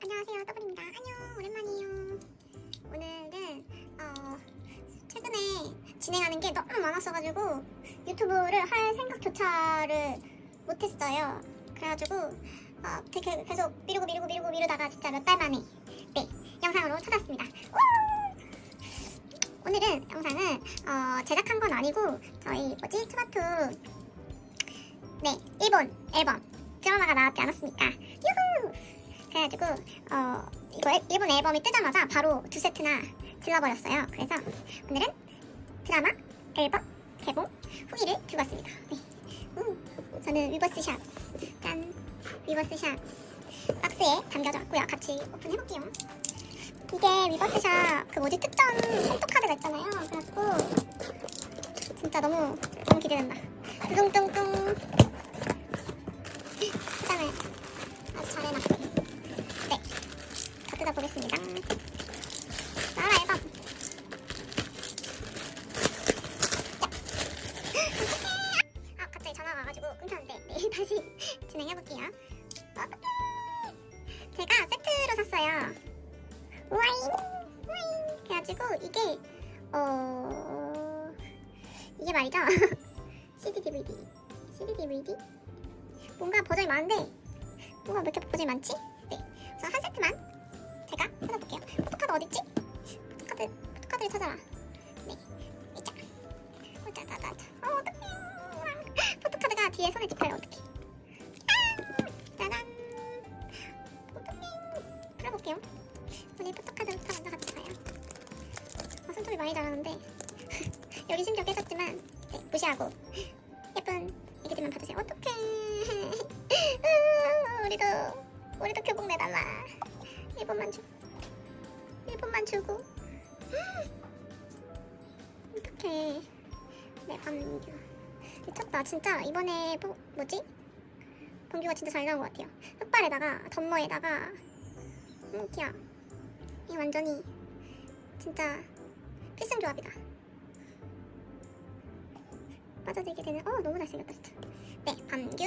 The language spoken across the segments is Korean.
안녕하세요 더블입니다. 안녕 오랜만이에요. 오늘은 어 최근에 진행하는 게 너무 많았어가지고 유튜브를 할 생각조차를 못했어요. 그래가지고 어 되게 계속 미루고 미루고 미루고 미루다가 진짜 몇 달 만에 네 영상으로 찾았습니다. 우! 오늘은 영상은 어 제작한 건 아니고 저희 뭐지? 투마투 네 일본 앨범 드라마가 나왔지 않았습니까? 유후 그래가지고 어 이거 앨- 일본 앨범이 뜨자마자 바로 두 세트나 질러버렸어요. 그래서 오늘은 드라마 앨범 개봉 후기를 주고 왔습니다. 네. 우, 저는 위버스샷 짠 위버스샷 박스에 담겨져 왔고요. 같이 오픈해볼게요. 이게 위버스샷 그 뭐지 특전 손톱 카드가 있잖아요. 그래가지고 진짜 너무 너무 기대된다. 뚱뚱뚱 포장을 아주 잘 해놨고 네. 다 뜯어 보겠습니다. 나라 앨범. 자. 아, 갑자기 전화가 와가지고 끊겼는데 네, 다시 진행해볼게요. 제가 세트로 샀어요. 와인, 와인. 그래가지고 이게 어 이게 말이죠. CD DVD, CD DVD. 뭔가 버전이 많은데 뭔가 왜 이렇게 버전이 많지? 네. 그래서 한 세트만 제가 찾아볼게요. 포토카드 어딨지? 포토카드, 포토카드를 찾아라. 네, 있자. 오자, 자, 자, 자. 어, 어떡해. 포토카드가 뒤에 손에 집혀요, 어떡해. 아, 짜잔. 어떡해. 풀어볼게요. 오늘 포토카드부터 먼저 같이 봐요. 아, 손톱이 많이 자라는데. 여기 심지어 깨졌지만, 네, 무시하고. 1번만 주 1번만 주고. 어떡해. 네 범규 미쳤다. 진짜 이번에 뭐, 뭐지? 범규가 진짜 잘 나온 것 같아요. 흑발에다가 덤머에다가. 음 귀여워. 이 완전히 진짜 필승 조합이다. 빠져들게 되는 어 너무 잘생겼다 진짜. 네 범규.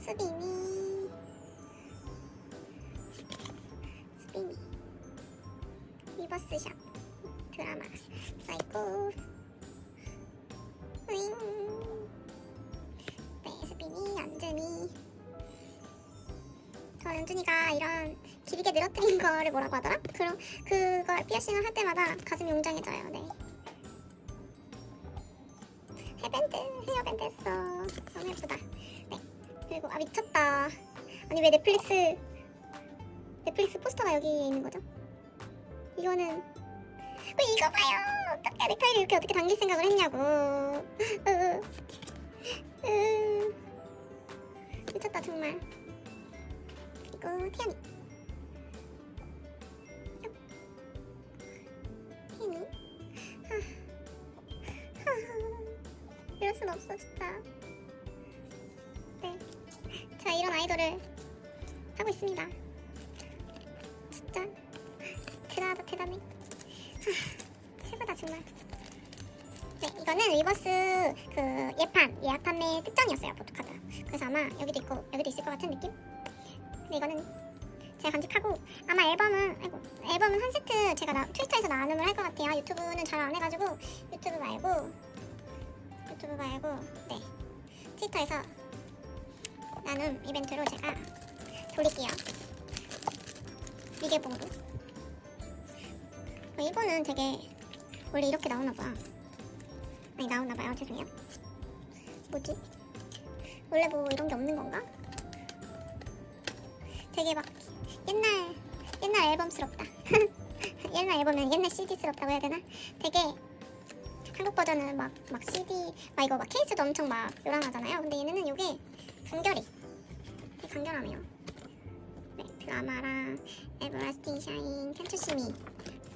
수빈이 리버스샷 드라마 사이코 으잉 네 스피니 연준이. 저 연준이가 이런 길게 늘어뜨린 거를 뭐라고 하더라? 그럼 그걸 피어싱을 할 때마다 가슴이 웅장해져요 네. 헤밴드 헤어밴드 했어. 너무 예쁘다. 네. 그리고 아 미쳤다. 아니 왜 넷플릭스 넷플릭스 포스터가 여기에 있는 거죠? 이거는 왜 이거 봐요? 어떻게 넥타이를 이렇게 어떻게 당길 생각을 했냐고. 으, 으. 미쳤다 정말. 그리고 태연이. 태연이. 이럴 순 없어 진짜. 네. 제가 이런 아이돌을 하고 있습니다. 이거는 리버스 그 예판 예약 판매 특전이었어요 포토카드. 그래서 아마 여기도 있고 여기도 있을 것 같은 느낌? 근데 이거는 제가 간직하고 아마 앨범은 아이고 앨범은 한 세트 제가 나, 트위터에서 나눔을 할 것 같아요. 유튜브는 잘 안 해가지고 유튜브 말고 유튜브 말고 네. 트위터에서 나눔 이벤트로 제가 돌릴게요. 이게 봉구. 어, 일본은 되게 원래 이렇게 나오나 봐. 아니 나오나봐요. 죄송해요. 뭐지? 원래 뭐 이런 게 없는 건가? 되게 막 옛날 옛날 앨범스럽다. 옛날 앨범은 옛날 CD스럽다고 해야 되나? 되게 한국 버전은 막, 막 CD, 막 이거 막 케이스도 엄청 막 요란하잖아요. 근데 얘네는 이게 간결해. 되게 간결하네요. 네, 드라마랑 에버라스팅 샤인 캔투시미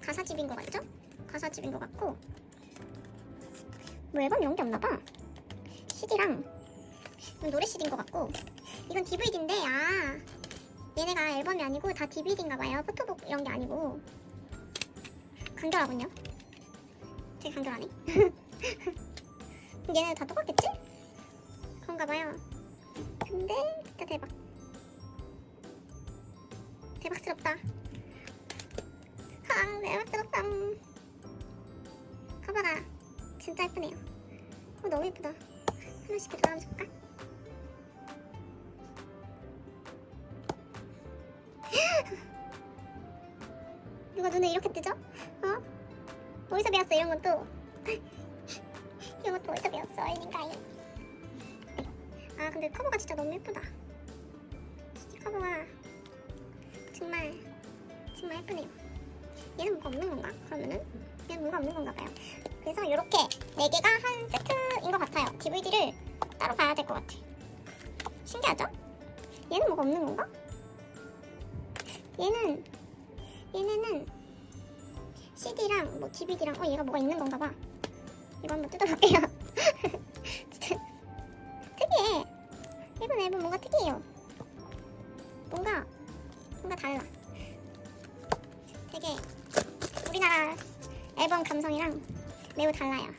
가사집인 것 같죠? 가사집인 것 같고 뭐 앨범 이런 게 없나 봐. CD랑 노래 CD인 것 같고. 이건 DVD인데 아 얘네가 앨범이 아니고 다 DVD인가 봐요. 포토북 이런 게 아니고. 간결하군요. 되게 간결하네. 얘네 다 똑같겠지? 그런가 봐요. 근데 진짜 대박. 대박스럽다. 아, 대박스럽다. 봐봐라. 진짜 예쁘네요. 어, 너무 예쁘다. 하나씩 이렇게 돌아가면서 볼까? 누가 눈을 이렇게 뜨죠? 어? 어디서 배웠어 이런 것도? 이런 것도 어디서 배웠어? 아닌가요? 아 근데 커버가 진짜 너무 예쁘다. 진짜 커버가 정말 정말 예쁘네요. 얘는 뭐가 없는 건가? 그러면은 얘는 뭐가 없는 건가 봐요. 그래서 이렇게 네 개가 한 세트인 것 같아요. DVD를 따로 봐야 될 것 같아. 신기하죠? 얘는 뭐가 없는 건가? 얘는 얘네는 CD랑 뭐 DVD랑 어 얘가 뭐가 있는 건가 봐. 이거 한번 뜯어볼게요. 특이해. 이번 앨범 뭔가 특이해요. 뭔가 뭔가 달라. 되게 우리나라 앨범 감성이랑 매우 달라요.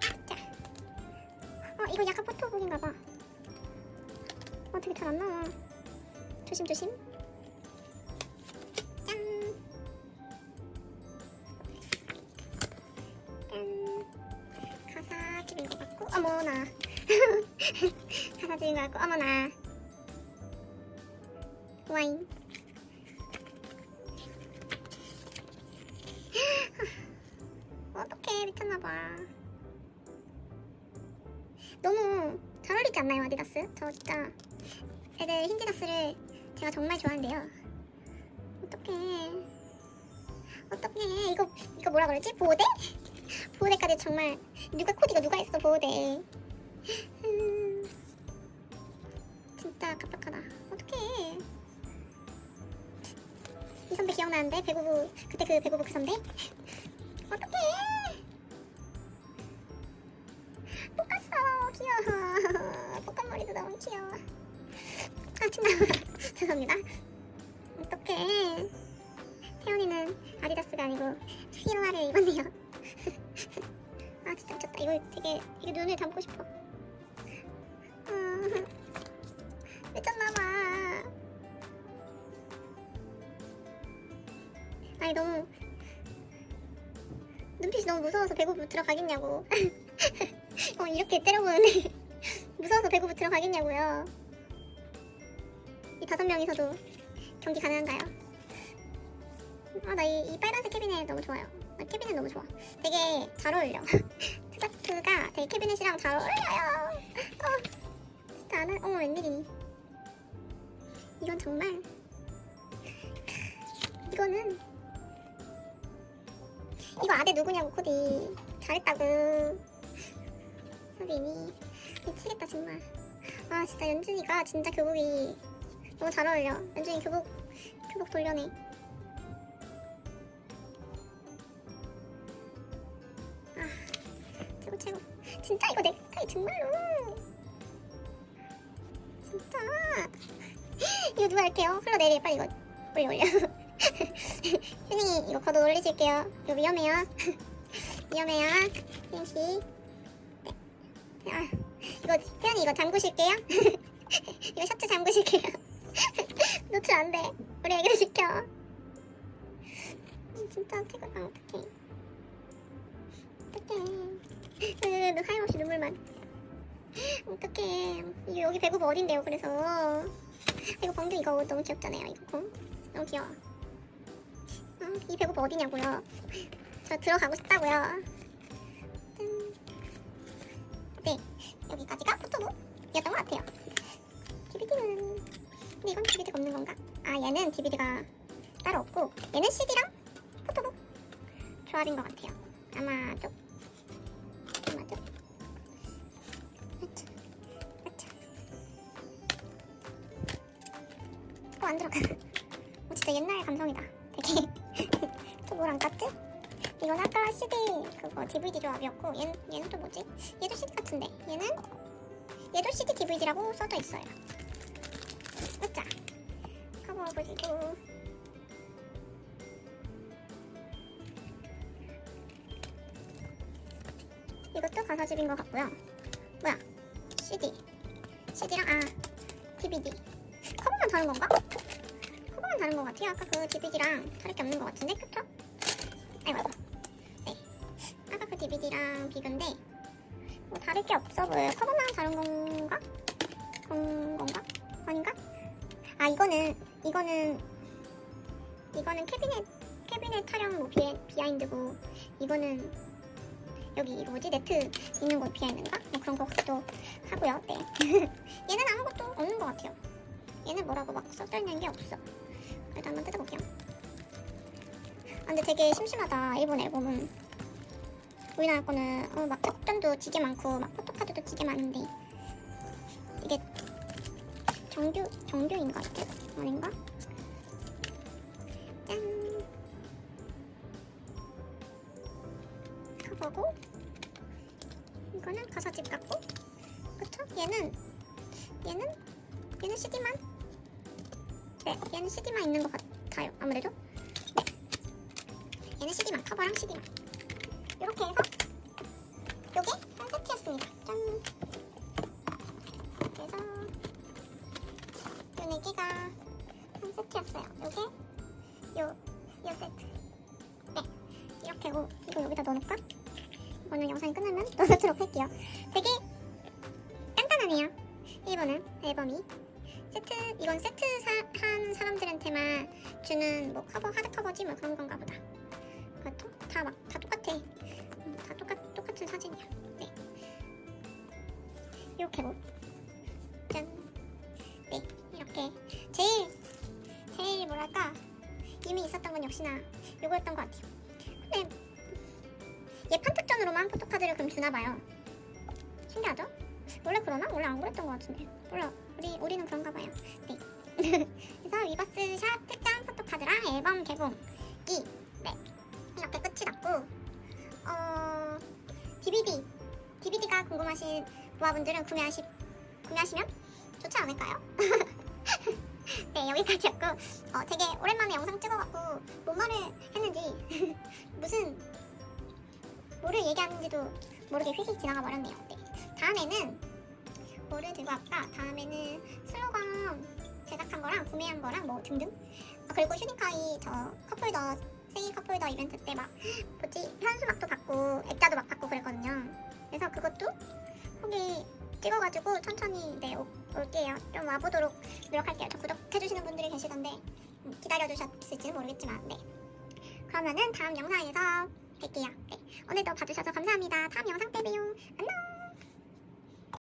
자, 자. 어 이거 약간 포토북인가 봐. 어 되게 잘 안 나와. 조심 조심. 짠. 짠. 가사집인 것 같고 어머나. 가사집인 것 같고 어머나. 와인. 어떡해 미쳤나봐. 너무 잘 어울리지 않나요 아디다스? 저 진짜 애들 힌디다스를 제가 정말 좋아하는데요. 어떡해. 어떡해. 이거, 이거 뭐라 그러지? 보호대? 보호대까지 정말, 누가 코디가 누가 했어, 보호대. 음, 진짜 갑박하다. 어떡해. 이 선배 기억나는데? 배구부, 그때 그 배구부 그 선배? 어떡해. 귀여워. 똑같머리도 너무 귀여워. 아, 참나. 죄송합니다. 어떡해. 태연이는 아디다스가 아니고 피로아를 입었네요. 아 진짜 미쳤다. 이거 되게 이거 눈을 담고 싶어. 아, 미쳤나봐. 아니 너무 눈빛이 너무 무서워서 배고프 들어가겠냐고. 어 이렇게 때려보는데 무서워서 배고프 들어가겠냐고요. 이 다섯 명이서도 경기 가능한가요? 아, 나 이, 이 빨간색 캐비넷 너무 좋아요. 아, 캐비넷 너무 좋아. 되게 잘 어울려. 스타트가 되게 캐비넷이랑 잘 어울려요. 어, 진짜 안, 할- 어머, 웬일이니. 이건 정말. 이거는. 이거 아대 누구냐고, 코디. 잘했다고. 선생님이. 미치겠다, 정말. 아, 진짜 연준이가 진짜 교복이 너무 잘 어울려. 연준이 교복, 교복 돌려내. 최고 최고 진짜 이거 내 스타일 정말로 진짜 이거 누가 할게요 흘러내려 빨리 이거 올려 올려 휴닝이 이거 걷어 올리실게요 이거 위험해요 위험해요 휴닝씨 네. 아, 이거 태연이 이거 잠그실게요 이거 셔츠 잠그실게요 노출 안 돼 우리 애기를 시켜 음, 진짜 최고다 어떡해 어떡해 으, 하염없이 눈물만. 어떡해. 이거 여기 배구부 어딘데요, 그래서. 이거 방금 이거 너무 귀엽잖아요, 이거. 너무 귀여워. 어, 이 배구부 어디냐고요. 저 들어가고 싶다고요. 여기까지가 포토북이었던 것 같아요. DVD는. 근데 이건 DVD가 없는 건가? 아, 얘는 DVD가 따로 없고, 얘는 CD랑 포토북 조합인 것 같아요. 아마도. 아마도. 아차, 아차. 어, 안 들어가. 그거 DVD 조합이었고, 얘는, 얘는 또 뭐지? 얘도 CD 같은데. 얘는, 얘도 CD DVD라고 써져 있어요. 아짜. 커버 보시고. 이것도 가사집인 것 같고요. 뭐야? CD. CD랑 아 DVD. 커버만 다른 건가? 커버만 다른 것 같아요. 아까 그 DVD랑 다를 게 없는 것 같은데, 그쵸? 아이고. DVD랑 비교인데, 뭐 다를 게 없어 보여요. 커버만 다른 건가? 그런 건가? 아닌가? 아, 이거는, 이거는, 이거는 캐비넷, 캐비넷 촬영 뭐 비, 비하인드고, 이거는, 여기 이거 뭐지? 네트 있는 곳 비하인드인가? 뭐 그런 것 같기도 하고요. 네. 얘는 아무것도 없는 것 같아요. 얘는 뭐라고 막 써져 있는 게 없어. 일단 한번 뜯어볼게요. 아, 근데 되게 심심하다. 일본 앨범은. 우리나라 거는 어, 막 특전도 되게 많고 막 포토카드도 되게 많은데 이게 정규 정규인 것 같아. 아닌가? 짠. 커버고 이거는 가사집 같고 그쵸? 얘는 얘는 얘는 CD만 네 얘는 CD만 있는 것 같아요 아무래도 네 얘는 CD만 커버랑 CD만 이렇게 해서 요게 한 세트였습니다. 짠. 그래서 요 네 개가 한 세트였어요. 요게 요, 요 세트. 네. 이렇게 고 이거 여기다 넣어놓을까? 이거는 영상이 끝나면 넣어놓도록 할게요. 되게 간단하네요. 일본은 앨범이. 세트 이건 세트 사, 한 사람들한테만 주는 뭐 커버 하드 커버지 뭐 그런 건가 보다 이렇게고 짠네 이렇게. 제일 제일 뭐랄까? 이미 있었던 건 역시나 요거였던 것 같아요. 근데 얘 판특전으로만 포토카드를 그럼 주나봐요. 신기하죠? 원래 그러나? 원래 안 그랬던 것 같은데. 몰라 우리, 우리는 그런가 봐요. 네. 그래서 위버스 샵 특전 포토카드랑 앨범 개봉이 네. 이렇게 끝이 났고 어 DVD DVD가 궁금하신 부하분들은 구매하시, 구매하시면 좋지 않을까요? 네 여기까지였고 어, 되게 오랜만에 영상 찍어갖고 뭔 말을 했는지 무슨 뭐를 얘기하는지도 모르게 휙휙 지나가 버렸네요 네. 다음에는 뭐를 들고 왔까? 다음에는 슬로건 제작한 거랑 구매한 거랑 뭐 등등 아, 그리고 휴니카이 저 컵홀더 생일 컵홀더 이벤트 때 막 뭐지 현수막도 받고 액자도 막 받고 그랬거든요 그래서 그것도 거기 찍어가지고 천천히 네 오- 올게요. 좀 와보도록 노력할게요. 저 구독해주시는 분들이 계시던데 음, 기다려주셨을지는 모르겠지만 네. 그러면은 다음 영상에서 뵐게요. 네. 오늘도 봐주셔서 감사합니다. 다음 영상 때 봬요. 안녕